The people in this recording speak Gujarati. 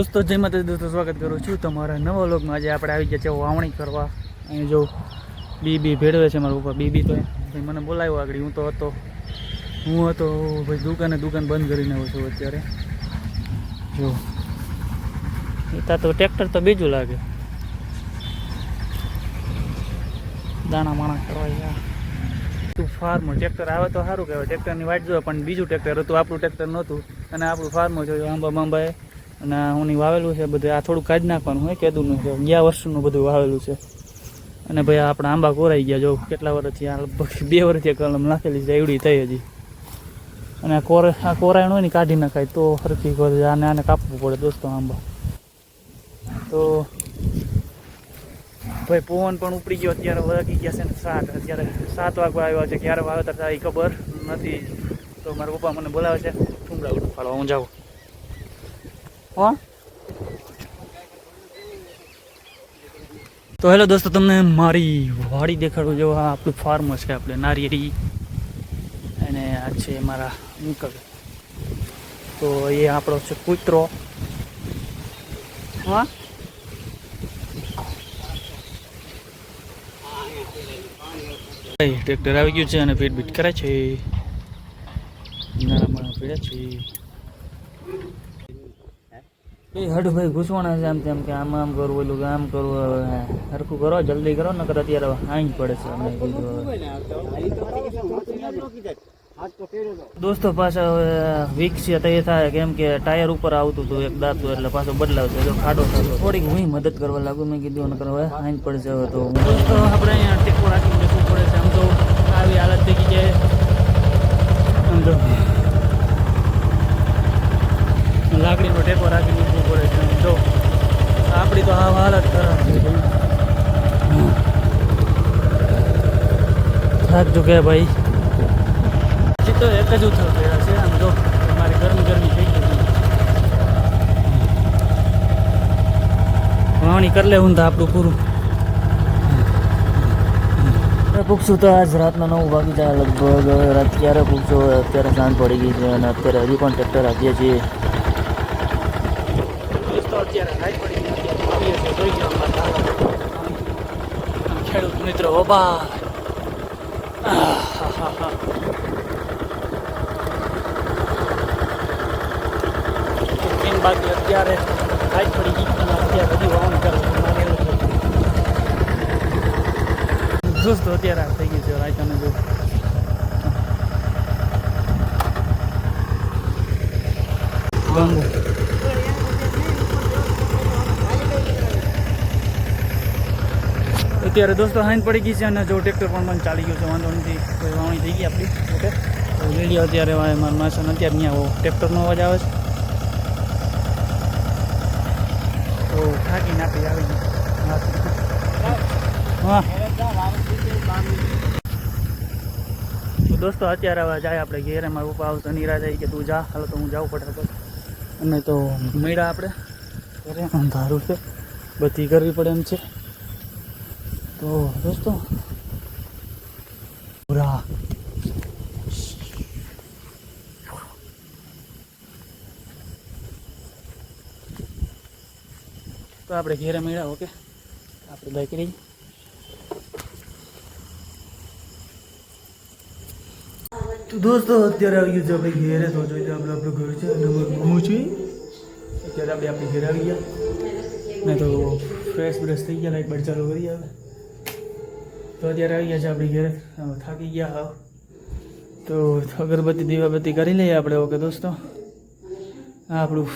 દોસ્તો, જય માતા દોસ્તો, સ્વાગત કરું છું તમારા નવા લોકમાં આજે આપણે આવી ગયા છે વાવણી કરવા. અહીં જો બી બી ભેળવે છે મારા ઉપર બી બી તો મને બોલાવ્યો આગળ. હું તો હતો. હું હતો. ભાઈ, દુકાને દુકાન બંધ કરીને આવું છું અત્યારે. જો. એ તો ટ્રેક્ટર તો બીજું લાગે. દાણા માણા કરવા તું ફાર્મ ટ્રેક્ટર આવે તો સારું કહેવાય. ટ્રેક્ટરની વાટ જોવે, પણ બીજું ટ્રેક્ટર હતું, આપણું ટ્રેક્ટર નહોતું. અને આપણું ફાર્મ છે, આંબા બાંબાએ અને આ હું વાવેલું છે, બધું આ થોડું કાઢી નાખવાનું હોય કેદુનું છે. ગયા વર્ષનું બધું વાવેલું છે. અને ભાઈ આપણા આંબા કોરાઈ ગયા, જો કેટલા વર્ષથી આ લગભગ બે વર્ષથી કલમ નાખેલી છે, એવડી થઈ હજી. અને આ કોર, આ કોરાયણ હોય ને કાઢી નાખાય, તો કરે આને આને કાપવું પડે દોસ્તો આંબા. તો ભાઈ પવન પણ ઉપડી ગયો, અત્યારે વાગી ગયા છે ને સાત. અત્યારે સાત વાગવા આવ્યા છે, ક્યારે વાવેતર થાય ખબર નથી. તો મારા પપ્પા મને બોલાવે છે ઠુમડા ઉઠાડવા, હું જાઉં. હો તો હેલો દોસ્તો તમને મારી વાડી દેખાડું જો આ આપણું ફાર્મ છે આપણે નારિયેરી અને આ છે મારા અંકલ તો એ આપણો છે કૂતરો. હા. ટ્રેક્ટર આવી ગયું છે અને ફીટ બીટ કરે છે. નાના પીડે છે. એ હડ ભાઈ ઘૂસવાના છે આમ તેમ કે આમ આમ કરવું, ઓલું આમ કરવું હવે હરખું કરો, જલ્દી કરો, નકર અત્યારે હાઈ પડે છે. દોસ્તો, પાછા હવે વીક છે એ થાય, કેમ કે ટાયર ઉપર આવતું હતું એક દાતું, એટલે પાછો બદલાવતો એટલે ખાડો થતો થોડીક હું મદદ કરવા લાગુ, મેં કીધું, નકર હવે હાઈ પડશે હવે તો. દોસ્તો, આપણે અહીંયા ટેકો રાખીને બેસવું પડે છે આમ તો આવી હાલત થઈ ગઈ છે આમ તો લાકડીનો ટેકો ઊભું પડે છે જો આપણી તો આ હાલત ખરાબ છે થાક ચૂક્યા ભાઈ હજી તો એક જ ઉથલ થયા છે આમ જો મારી ગરમી ગરમી થઈ ગઈ વાવણી કરી ને તો આપણું પૂરું પૂછશું તો આજ રાતના નવ વાગી જાય લગભગ રાત ક્યારે પૂછશો અત્યારે સાંજ પડી ગઈ છે. અને અત્યારે હજી પણ ટ્રેક્ટર આપીએ છીએ અત્યારે હાઈ પડી ગઈ અત્યારે નારિયેળ છે. દોસ્તો અત્યારે થઈ ગયું છે રાયતાને જો. અત્યારે દોસ્તો હાઈન પડી ગઈ છે અને જો ટ્રેક્ટર પણ મને ચાલી ગયું છે, વાંધો નથી, કોઈ વાવણી થઈ ગઈ આપણી. ઓકે તો રેડી અત્યારે મારા માસન અત્યારે ત્યાં ટ્રેક્ટરનો અવાજ આવે છે? તો થાકી નાખી, આવી હા. તો દોસ્તો અત્યારે હવે જાય આપણે ઘેરે, મારા પપ્પા આવતો નિરા આવી કે તું જા, હાલો તો હું જાઉં ફટાફટ. અને તો મળ્યા આપણે ઘરે. અંધારું છે. બધી કરવી પડે એમ છે. તો દોસ્તો બુરા તો આપણે ઘેરે મળ્યા ઓકે આપણે બાઈક રહી તો દોસ્તો અત્યારે આવી ગયું છે આપણે ઘેરે, તો જોઈએ આપણે આપણું ઘર છે, અને હું છે. અત્યારે આપણે આપણે ઘરે આવી ગયા. ને તો ફ્રેશ બ્રેશ થઈ ગયા, લાઈટ બટ ચાલુ કરી આવે. તો અત્યારે આવી ગયા છે આપણી ઘરે. થાકી ગયા હા તો અગરબત્તી, દીવાબત્તી કરી લઈએ આપણે, ઓકે દોસ્તો? આપણું